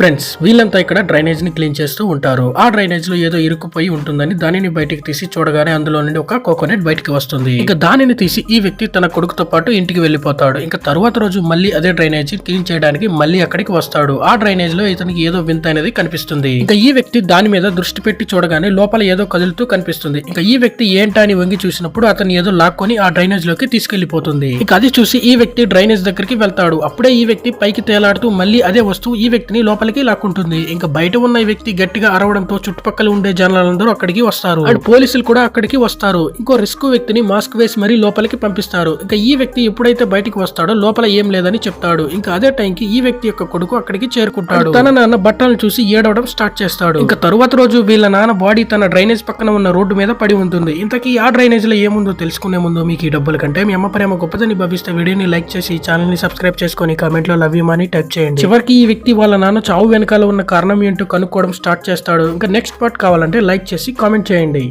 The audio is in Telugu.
ఫ్రెండ్స్ వీళ్ళంతా ఇక్కడ డ్రైనేజ్ని క్లీన్ చేస్తూ ఉంటారు. ఆ డ్రైనేజ్లో ఏదో ఇరుక్కుపోయి ఉంటుందని దానిని బయటికి తీసి చూడగానే అందులో నుండి ఒక కోకోనట్ బయటికి వస్తుంది. ఇంకా దానిని తీసి ఈ వ్యక్తి తన కొడుకుతో పాటు ఇంటికి వెళ్ళిపోతాడు. ఇంకా తరువాత రోజు మళ్ళీ అదే డ్రైనేజ్ క్లీన్ చేయడానికి మళ్ళీ అక్కడికి వస్తాడు. ఆ డ్రైనేజ్లో ఇతనికి ఏదో వింత అనేది కనిపిస్తుంది. ఇంకా ఈ వ్యక్తి దాని మీద దృష్టి పెట్టి చూడగానే లోపల ఏదో కదులుతూ కనిపిస్తుంది. ఇంకా ఈ వ్యక్తి ఏంటా అని వంగి చూసినప్పుడు అతను ఏదో లాక్కొని ఆ డ్రైనేజ్లోకి తీసుకెళ్ళిపోతుంది ఇంకా అది చూసి ఈ వ్యక్తి డ్రైనేజ్ దగ్గరికి వెళ్తాడు. అప్పుడే ఈ వ్యక్తి పైకి తేలాడుతూ మళ్ళీ అదే వస్తువు ఈ వ్యక్తిని లోపల లోపలికి లాక్కుంటుంది. ఇంకా బయట ఉన్న వ్యక్తి గట్టిగా అరవడంతో చుట్టుపక్కల ఉండే జనాలందరూ అక్కడికి వస్తారు. అండ్ పోలీసులు కూడా అక్కడికి వస్తారు. ఇంకో రిస్క్ వ్యక్తిని మాస్క్ వేసి మరీ లోపలికి పంపిస్తారు. ఇంకా ఈ వ్యక్తి ఎప్పుడైతే బయటికి వస్తాడో లోపల ఏం లేదని చెప్తాడు. ఇంకా అదే టైంకి ఈ వ్యక్తి యొక్క కొడుకు అక్కడికి చేరుకుంటాడు. తన నాన్న బట్టలను చూసి ఏడవడం స్టార్ట్ చేస్తాడు. ఇంకా తరువాత రోజు వీళ్ళ నాన్న బాడీ తన డ్రైనేజ్ పక్కన ఉన్న రోడ్డు మీద పడి ఉంటుంది. ఇంతకీ ఆ డ్రైనేజ్లో ఏముందో తెలుసుకునే ముందు మీకు ఈ డబ్బుల కంటే మీ అమ్మ ప్రేమ గొప్పదని భావిస్తే వీడియోని లైక్ చేసి ఛానల్ని సబ్స్క్రైబ్ చేసుకొని కామెంట్లో లవ్ యూ అని టైప్ చేయండి. చివరికి ఈ వ్యక్తి వాళ్ళ నాన్న చావు వెనకాల ఉన్న కారణం ఏంటో కనుక్కోవడం స్టార్ట్ చేస్తాడు. ఇంకా నెక్స్ట్ పార్ట్ కావాలంటే లైక్ చేసి కామెంట్ చేయండి.